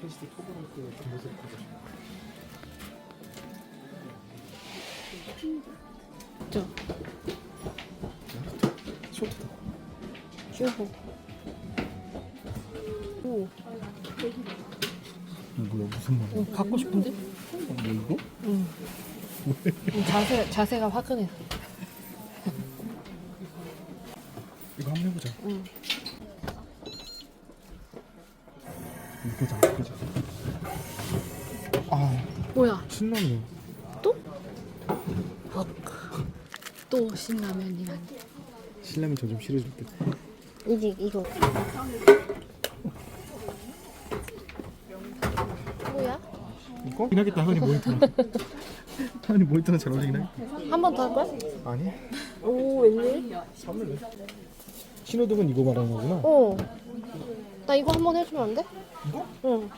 캐시드 토브로그 모습 보자. 저 쇼트다. 쭈고. 오, 뭐야 무슨 말이야? 어, 갖고 싶은데? 뭐 이거? 응. 자세 자세가 화끈해. 이거 한번 해보자. 응. 이거자 이거자. 아 뭐야? 신라면. 또? 헉. 또 신라면이라니. 신라면 저좀 싫어질 때. 이제 이거. 뭐야? 이거? 이긴 하겠다 하은이 모니터랑. 하은이 모니터랑 잘 어울리긴 해. 한 번 더 할 거야? 아니? 오, 웬일? 신호등은 이거 말하는 거구나. 어. 나 이거 한번 해주면 안 돼? 이거? 응.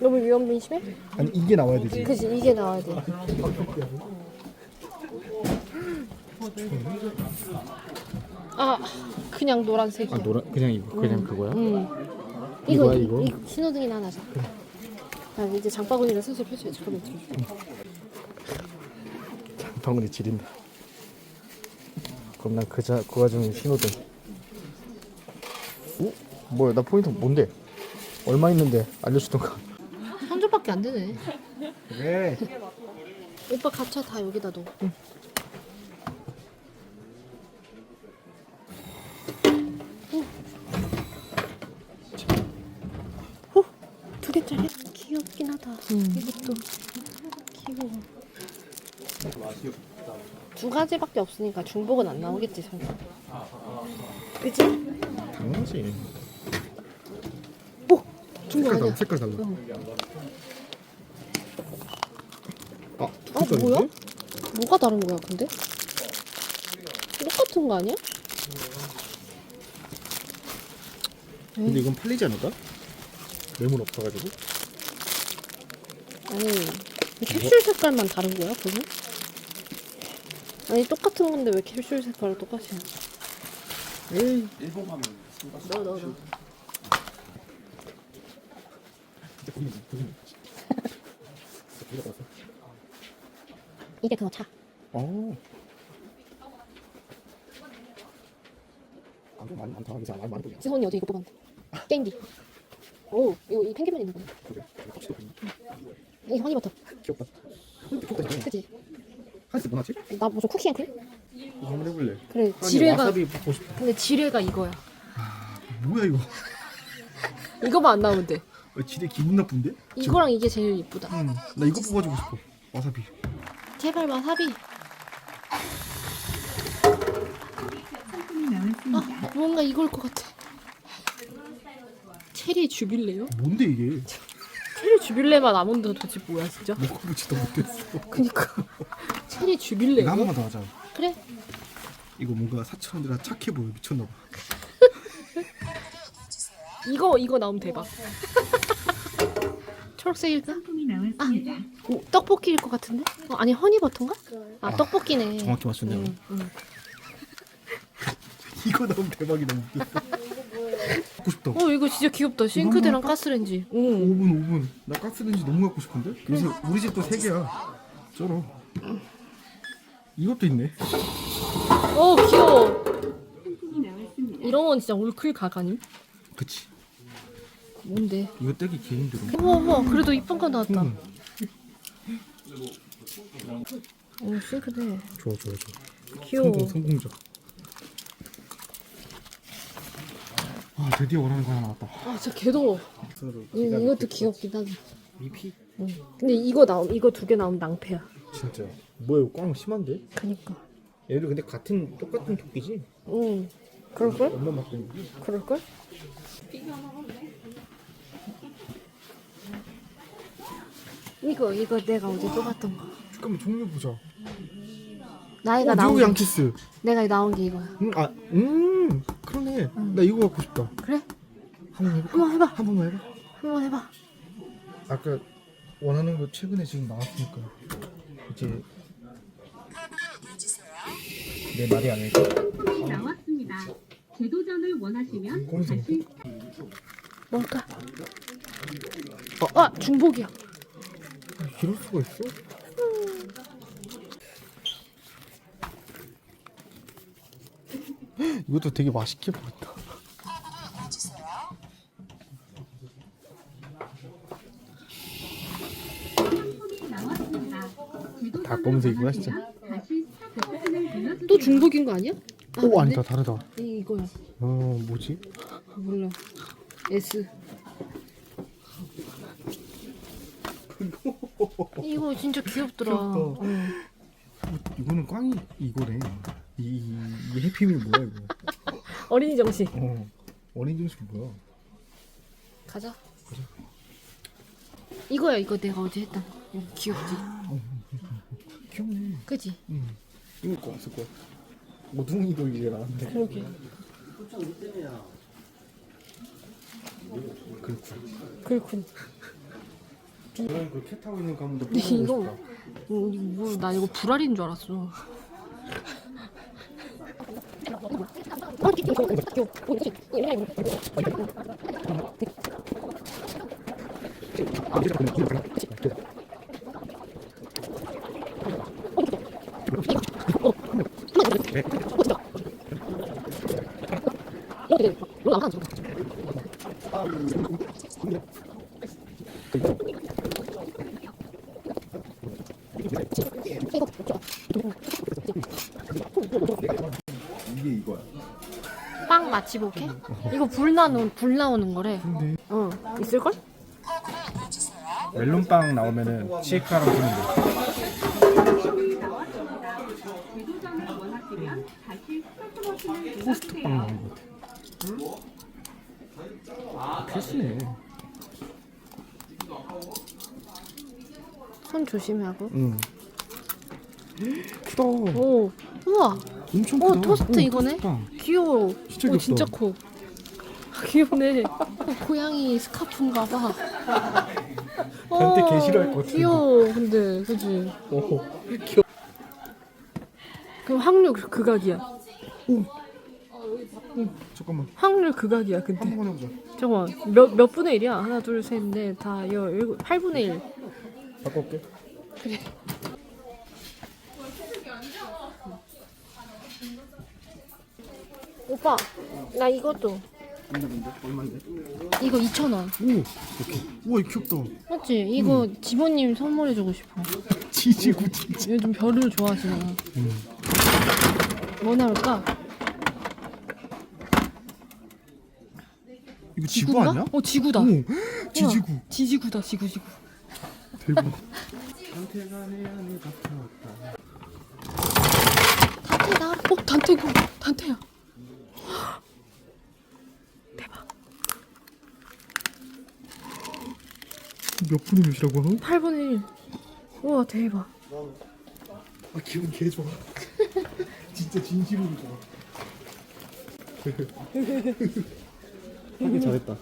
너무 위험 심해? 아니 이게 나와야 되지. 그지 이게 나와야 돼. 아 그냥 노란색이야. 아 노란 그냥 이거 그냥 그거야? 응. 이거야, 이거, 이거? 이거 신호등이나 하나 사. 나 이제 장바구니를 슬슬 펼쳐야지. 잠깐만 들어. 장바구니 지린다. 그럼 난그 자, 그 와중에 신호등. 오? 뭐야 나 포인트 뭔데? 얼마 있는데 알려주던가. 한 줄밖에 안 되네. 그래. 오빠 가차 다 여기다 넣어. 오, 두 개짜리 귀엽긴 하다. 이것도 귀여워. 두 가지밖에 없으니까 중복은 안 나오겠지 설마. 그치? 당연하지. 색깔. 달라. 색깔 달라. 어. 아, 아? 뭐야? 뭐가 다른 거야 근데? 똑같은 거 아니야? 근데 이건 팔리지 않을까? 매물 없어가지고. 아니 캡슐 색깔만 다른 거야 그러면? 아니 똑같은 건데 왜 캡슐 색깔을 똑같이 해? 에이. 넣어 넣어 넣어 이게 그거 차 어. 아, 좀 많이 많다. 이제 많이 많이 보냐. 지선이 어제 이거 뽑았는데 게임기 오 이거 이 펭귄만 있는 거네 그래. 확실히 보이네. 이 허니버터 귀엽다. 귀엽다. 그치? 한스 뭐 하지? 나 무슨 쿠키 앤 크림? 이거 한번 해볼래. 그래 아니, 지뢰가 와사비 보고 싶. 근데 지뢰가 이거야 뭐야 이거? 이거만 안 나오면 돼 어, 지뢰 기분 나쁜데? 이거랑 이게 제일 이쁘다 응. 나 이거 뽑아주고 싶어. 와사비. 제발 와사비 아 뭔가 이걸 것 같아 체리 주빌레요? 뭔데 이게? 체리 주빌레만 아몬드 도대체 뭐야 진짜? 먹어보지도 못했어. 그니까 체리 이거 주빌레요? 한 번만 더 하자. 그래 이거 뭔가 사촌들아 착해 보여 미쳤나 봐. 이거 이거 나오면 대박 초록색일까? 나왔습니다. 오, 떡볶이일 것 같은데? 어, 아니 허니버터인가? 아 떡볶이네 정확히 맞췄네. 응, 응. 이거 나오면 대박이다. 웃겼어. 갖고 싶다. 어 이거 진짜 귀엽다 싱크대랑? 가스레인지 응. 5분 5분. 나 가스레인지 너무 갖고 싶은데? 그래서 우리 집도 3개야. 쩔어. 이것도 있네. 어 귀여워 상품이 나왔습니다. 이런 건 진짜 올클 각 아님? 그치. 뭔데? 이거 떼기 개 힘들어. 어머 어머 그래도 이쁜 거 나왔다 응. 오 싱크대 좋아 좋아 좋아. 귀여워 성공 성공적. 아 드디어 원하는 거 하나 나왔다. 아 진짜 개더워 이, 이것도 귀엽긴 하네 미피? 응. 근데 이거 나옴 이거 두 개 나오면 낭패야 진짜. 뭐야 이거 꽝 심한데? 그니까 얘들 근데 같은 똑같은 토끼지? 응 그럴걸? 그럴걸? 이거 이거 내가 어제 뽑았던 거 잠깐만 종류 보자. 나이가 어, 나온 게 양키스. 내가 나온 게 이거야 음, 아, 음, 그러네. 나 이거 갖고 싶다. 그래? 한번 해볼까? 한번 해봐 한 번만 해봐. 한번 해봐 아까 원하는 거 최근에 지금 나왔으니까 이제 내 말이 아닐까? 나왔습니다. 재도전을 원하시면 꼼수. 다시 뭘까? 아 중복이야. 이럴 수가 있어? 이것도 되게 맛있게 보인다. 다 검은색이구나 진짜타트 버튼을 눌러주세요. 또 중복인 거 아니야? 아, 오? 아니다 다르다. 이 이거야. 어 뭐지? 몰라. S. 이거 진짜 귀엽더라. 귀엽다. 어. 이거는 꽝이 이거네. 이, 이, 이 해피밀 뭐야 이거? 어린이 정식. 어 어린 정식 뭐야? 가자. 이거야 이거 내가 어제 했던. 이거 귀엽지? 귀엽네. 그지? 응. 이거 거 없을 거야. 오둥이도 이제 나왔는데. 그러게. 그렇군. 그렇군. 저는 그캐 타고 있는 가문도 근데 뽑아보고 이거. 어, 이거 뭐, 나 이거 불알인 줄 알았어. 이게 이거야. 빵 마치보게? 이거 불 나오는 불 나오는 거래. 근데 어 있을 걸? 멜론빵 나오면은 스타트 버튼을 토스트빵 눌러주세요. 나온 것 같아. 필수네. 손 조심하고. 응. 크다. 오 우와 엄청 어, 크다. 토스트 이거네? 토스트빵. 귀여워. 진짜 오, 귀엽다. 진짜 커. 귀엽네. 어, 고양이 스카프인가 봐. 어, 개 싫어할 것 같은데. 귀여워. 근데 그지. 오. 귀여. 그럼 확률 그- 극악이야. 잠깐만. 확률 극악이야. 근데 한번 해보자. 잠깐만 몇 몇 분의 1이야? 하나 둘셋넷다 열 일곱 8분의 1. 바꿔올게. 오빠 나 이것도 근데 뭔데? 얼마인데? 이거 2,000원. 오. 이렇게. 우와 귀엽다. 맞지? 이거 집원님 선물해주고 싶어. 지지구 진짜. 요즘 별을 좋아하시잖아. 음. 뭐 나올까? 이거 지구 지구인가? 아니야? 어 지구다. 오. 우와, 지지구. 지지구다 지구 지구. 대박. 단테다. 어 단테고 단테야. 몇 분의 몇이라고 하노? 8분의 1. 우와 대박. 아 기분 개 좋아. 진짜 진심으로 좋아. 하기 잘했다.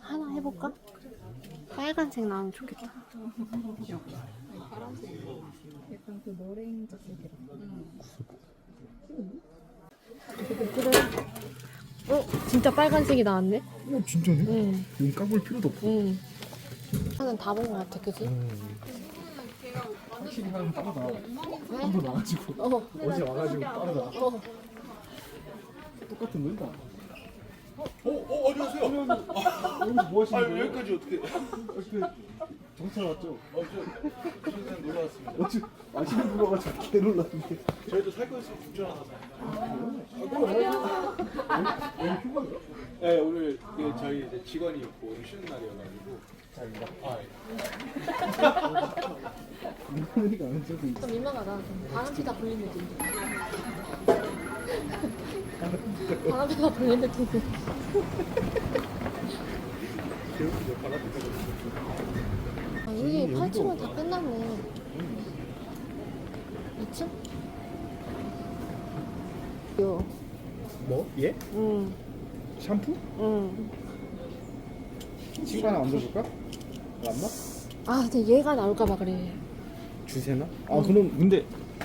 하나 해볼까? 빨간색 나오면 좋겠다. 어 진짜 빨간색이 나왔네. 어 진짜네? 응. 이건 까볼 필요도 없어. 응. 하나는 다 본 것 같아, 그지? 확실히 하는 빠르다. 한번 나가지고 어. 어제 와가지고 빠르다. 어. 똑같은 거인가? 어, 어, 안녕하세요. 여기서 뭐 하시는 거예요? 여기까지 어떻게? 어떻게 경찰 왔죠? 어, 저 그냥 놀러 왔습니다. 어찌 아시는 분 와가지고 개 놀랐는데. 저희도 살 거 있으면 운전하나서. 여기 휴가인가? 네, 오늘 이게 저희 이제 직원이 없고 오늘 쉬는 날이어가지고. 자기가 아, 예. 민망하니까 안 써도 좀 민망하다. 바람피 다 불린 느낌. 바람피 다 불린 느낌. 아, 여기 8층은 다 끝났네. 2층? 요. 뭐? 예? 응. 샴푸? 응. 친구 하나 얹어줄까? 맞나? 아 근데 얘가 나올까봐 그래. 주세나? 아 그럼 근데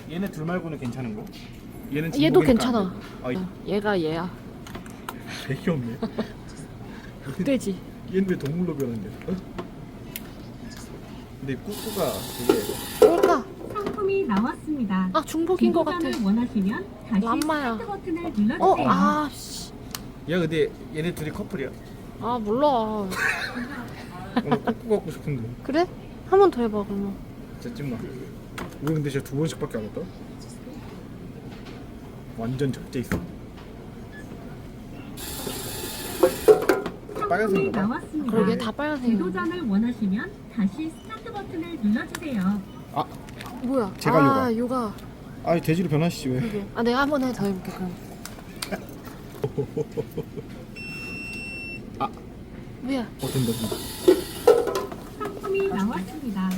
얘네 둘 말고는 괜찮은 거? 얘는 얘도 중복이니까 괜찮아. 안 돼. 아 이- 얘가 얘야. 되게 없네. 돼지. 얘는 왜 동물로 변한대? 어? 근데 꾸꾸가 되게 뭘까? 상품이 나왔습니다. 아 중복인 것 같아. 원하시면 다시 람마야. 스타트 버튼을 눌러주세요. 어, 아, 씨. 야 근데 얘네 둘이 커플이야. 아, 몰라. 오늘 꾸꾸 갖고 싶은데. 그래? 한 번 더 해봐, 그러면. 진짜 찐마. 우리 근데 진짜 두 번씩밖에 안 했다. 완전 적재 있어. 상품이 빨간색인가 봐. 나왔습니다. 그러게, 다 빨간색이야. 제도전을 원하시면 다시 스타트 버튼을 눌러주세요. 아, 뭐야? 제가 아, 요가. 아 돼지로 변하시지 왜? 그러게. 아, 내가 한 번 더 해볼게, 그럼. 아. 뭐야? 어 된다 된다. 상품이 나왔습니다.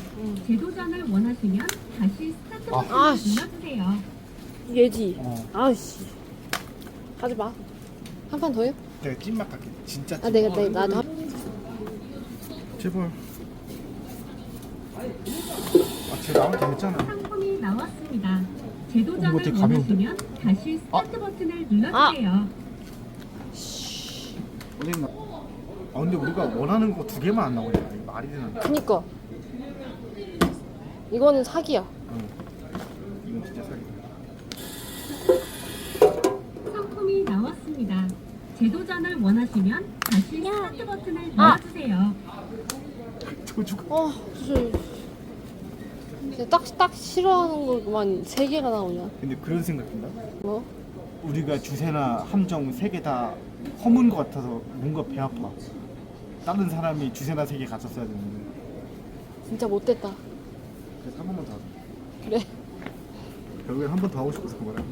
제도전을 원하시면 다시 스타트 아. 버튼을 아, 씨. 눌러주세요. 얘지. 어. 아씨. 하지 마. 한 판더 해? 내가 찐맛 갈게. 진짜. 아, 내가, 내가, 나도 한. 제발. 아, 쟤 나올 때 했잖아. 상품이 나왔습니다. 어, 제도전을 되게 가벼운데? 원하시면 다시 스타트 버튼을 눌러주세요. 어딨나? 아 근데 우리가 원하는 거 두 개만 안 나오냐? 이거 말이 되나? 그니까. 이거는 사기야. 응. 이건 진짜 사기다. 상품이 나왔습니다. 제도전을 원하시면 다시 스타트 버튼을 아. 눌러주세요. 저주가. 어, 진짜. 진짜 딱, 딱 싫어하는 것만 세 개가 나오냐. 근데 그런 생각 든다. 뭐? 우리가 주세나 함정 세 개 다 허문 것 같아서 뭔가 배 아파. 다른 사람이 주세나 세개 갔었어야 되는데. 진짜 못됐다. 그래서 한 번만 더 하자. 그래. 결국엔 한 번 더 하고 싶어서 그거라.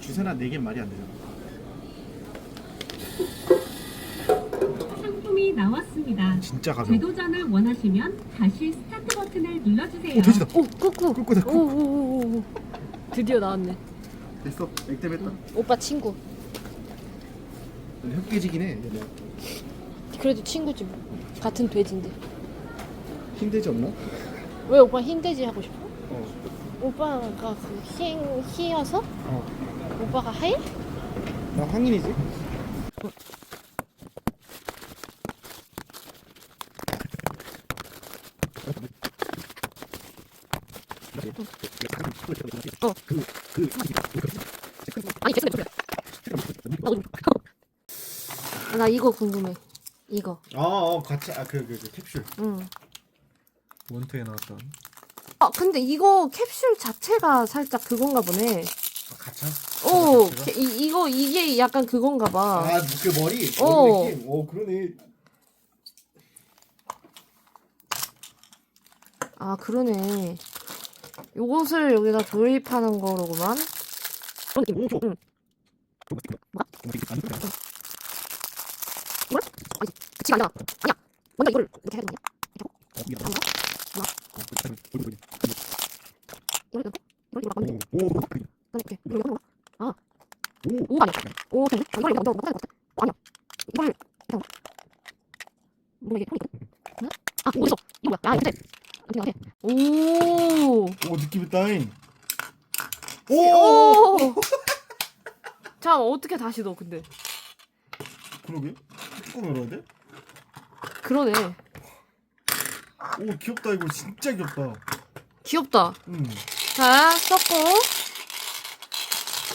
주세나 네 개 말이 안 되잖아. 나왔습니다. 진짜 가벼워. 제도전을 원하시면 다시 스타트 버튼을 눌러주세요. 오 돼지다. 오, 꾸꾸. 꾸꾸다, 꾸꾸. 오오오오. 드디어 나왔네. 됐어. 액땜 했다. 오빠 친구. 흑돼지긴 해. 얘네. 그래도 친구지 뭐. 같은 돼지인데. 흰 돼지 없나? 왜 오빠 흰돼지 하고 싶어? 어. 오빠가 그 흰, 희여서? 어. 오빠가 하얘? 나 황인이지. 아니 됐어 됐어 나 이거 궁금해 이거 아, 어, 같이 아 그 그 그 캡슐 응. 원투에 나왔던 아 근데 이거 캡슐 자체가 살짝 그건가 보네 아, 가차. 오? 캐- 이, 이거 이게 약간 그건가 봐 아, 그 머리. 어. 느낌. 오, 그러네. 아 그러네 요것을 여기다 조립하는 거로구만 응. 뭐가? 이걸? 아니 그치가 아니야 먼저 이거를 이렇게 해야 되는 거야? 이렇게 하고 하나 이걸 이렇게 이걸 이걸 만들고 오, 그다음에 이렇게 이걸 이거 아 오, 오가 아니야 오 되네 아, 이걸 이거 먼저 먹어야 될것 같아 아니야 이걸 이렇게 하고 뭐 이게 폰이 있거든 응? 아 이거 있어 이거 뭐야 야 이거 돼 어떻게 나해 오 오, 느낌 있다잉. 오! 자 어떻게 다시 넣어 근데? 그러게. 뚜껑 열어야 돼? 그러네. 오, 귀엽다 이거 진짜 귀엽다. 귀엽다. 음, 자 썼고.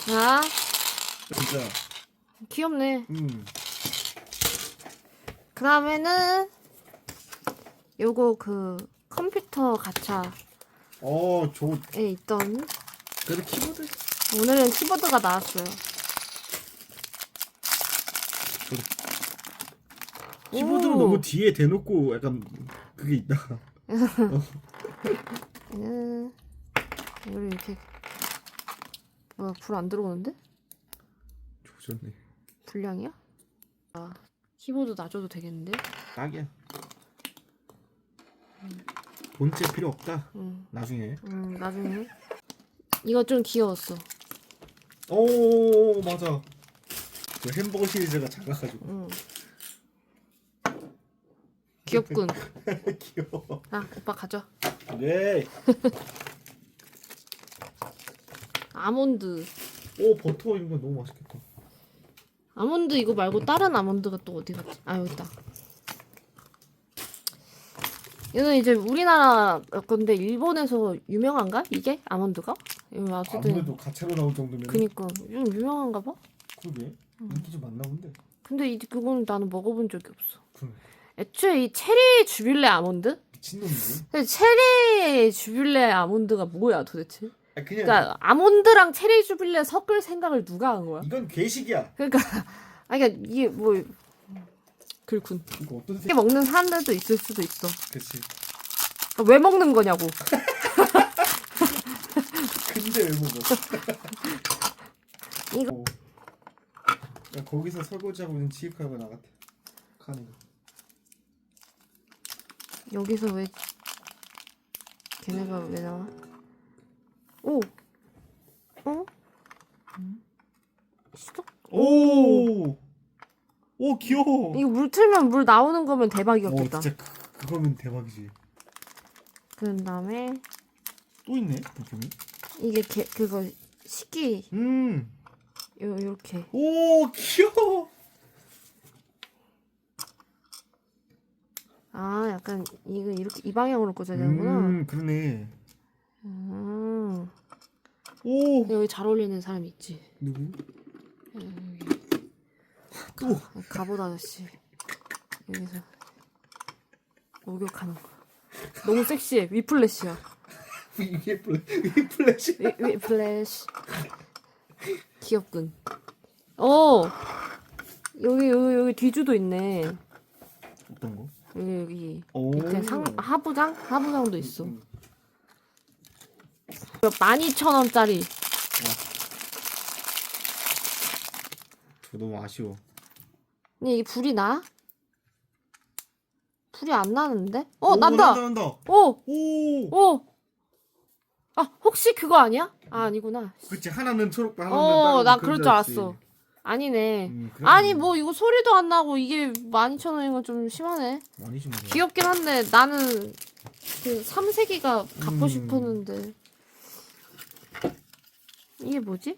자. 진짜. 귀엽네. 음, 그 다음에는 요거 그 컴퓨터 가차에 어, 저 있던 그래도 키보드. 오늘은 키보드가 나왔어요 키보드를 오. 너무 뒤에 대놓고 약간 그게 있다. 얘는 이걸 이렇게 뭐야 불 안 들어오는데? 조졌네. 불량이야? 아 키보드 놔줘도 되겠는데? 딱이야. 본체 필요 없다. 응, 나중에. 음, 나중에 이거 좀 귀여웠어 오, 맞아. 저 햄버거 시리즈가 작아가지고 응. 귀엽군. 귀여워. 아 오빠 가져. 네. 아몬드. 오 버터 이거 너무 맛있겠다. 아몬드 이거 말고 다른 아몬드가 또 어디 갔지? 아 여기 있다. 이거는 이제 우리나라 건데 일본에서 유명한가? 이게 아몬드가? 이거 어쨌든 아무래도 가차로 나올 정도면. 그니까 좀 유명한가 봐. 그러게 인기 좀 많나 본데. 근데 이 그거는 나는 먹어본 적이 없어. 그럼 애초에 이 체리 주빌레 아몬드? 미친놈이네. 근데 체리 주빌레 아몬드가 뭐야 도대체? 아 그냥 그러니까 아몬드랑 체리 주빌레 섞을 생각을 누가 한 거야? 이건 괴식이야. 그러니까 아 그러니까 이게 뭐 그렇군. 이거 어떤 이렇게 색? 먹는 사람들도 있을 수도 있어. 그렇지. 왜 먹는 거냐고. 근데 왜 먹어? 이거- 어. 야 거기서 설거지하고 있는 지휘카가 나갔대. 거. 여기서 왜 걔네가 왜 나와? 오, 어? 시도? 오. 오 귀여워. 이거 물 틀면 물 나오는 거면 오 대박이었겠다. 진짜 그, 그거면 대박이지. 그런 다음에 또 있네 느낌이. 이게 개, 그거 식기 음. 요 요렇게 오 귀여워. 아 약간 이거 이렇게 이 방향으로 꽂아야 되는구나. 음 그러네. 음. 오 여기 잘 어울리는 사람 있지. 누구? 가, 갑옷 아저씨 여기서 목욕하는 거. 너무 섹시해. 위플래시야. 이게 플래 이게 플래시. 위, 위플래시. 귀엽군. 어 여기 여기 여기 뒤주도 있네. 어떤 거? 여기 오. 밑에 상 하부장 하부장도 있어. 음. 12,000원짜리. 저 너무 아쉬워. 근데 이게 불이 나? 불이 안 나는데? 어 오, 난다. 난다 난다. 오 오. 오. 아 혹시 그거 아니야? 아 아니구나. 그치 하나는 초록빛 하나는 어, 그런 그럴 줄. 알았어. 아니네. 음. 아니 뭐 이거 소리도 안 나고 이게 12,000원인 건 좀 심하네. 귀엽긴 한데 나는 그 삼색이가 갖고 음. 싶었는데. 이게 뭐지?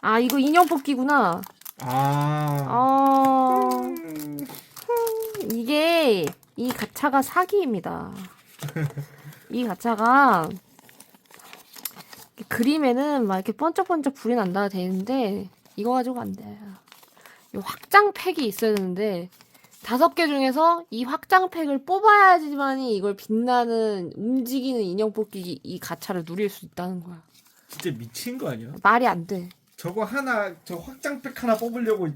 아 이거 인형 뽑기구나. 아. 어 음. 이게 이 가차가 사기입니다. 이 가차가 그림에는 막 이렇게 번쩍번쩍 불이 난다 되는데 이거 가지고 안 돼. 이 확장팩이 있어야 되는데 다섯 개 중에서 이 확장팩을 뽑아야지만이 이걸 빛나는 움직이는 인형 뽑기 이 가차를 누릴 수 있다는 거야. 진짜 미친 거 아니야? 말이 안 돼. 저거 하나 저 확장팩 하나 뽑으려고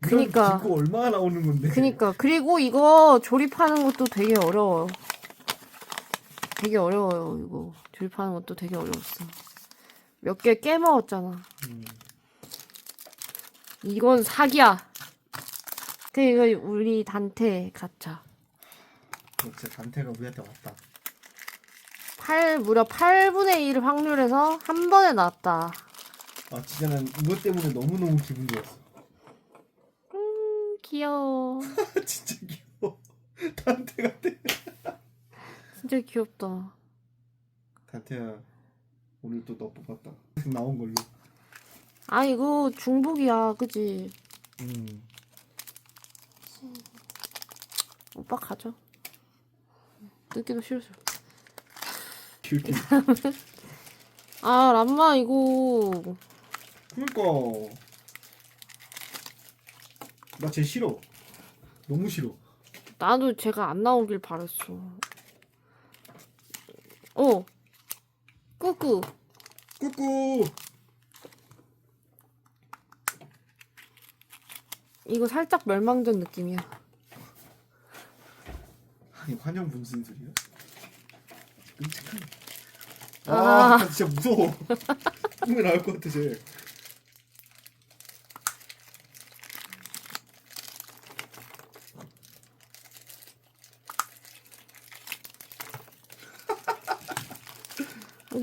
그니까. 기구 얼마나 나오는 건데. 그니까 그리고 이거 조립하는 것도 되게 어려워. 되게 어려워요 이거 조립하는 것도 되게 어려웠어. 몇 개 깨먹었잖아. 음. 이건 사기야. 그 이거 우리 단테 가차. 진짜 단테가 우리한테 왔다. 8 무려 8분의 1 확률에서 한 번에 나왔다. 아 진짜 난 이것 때문에 너무 너무 기분 좋았어. 음 귀여워. 진짜 귀여워. 단테 같아. 진짜 귀엽다. 단테야 오늘 또 너 뽑았다. 나온 걸로. 아 이거 중복이야, 그지? 음. 오빠 가져. 뜯기도 싫어. 귀엽게. 아 람마 이거 그러니까 나 쟤 싫어. 너무 싫어. 나도 제가 안 나오길 바랬어. 어. 꾸꾸. 꾸꾸. 이거 살짝 멸망전 느낌이야. 아니 환영 무슨 소리야? 끔찍하네. 아. 아, 진짜 무서워. 꿈에 나올 것 같아 쟤.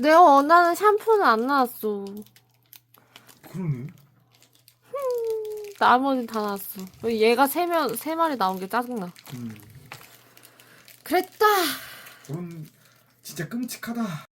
내가 원하는 샴푸는 안 나왔어. 그러네. 나머지 다 나왔어. 얘가 세, 명, 세 마리 나온 게 짜증나. 음. 그랬다. 오늘 진짜 끔찍하다.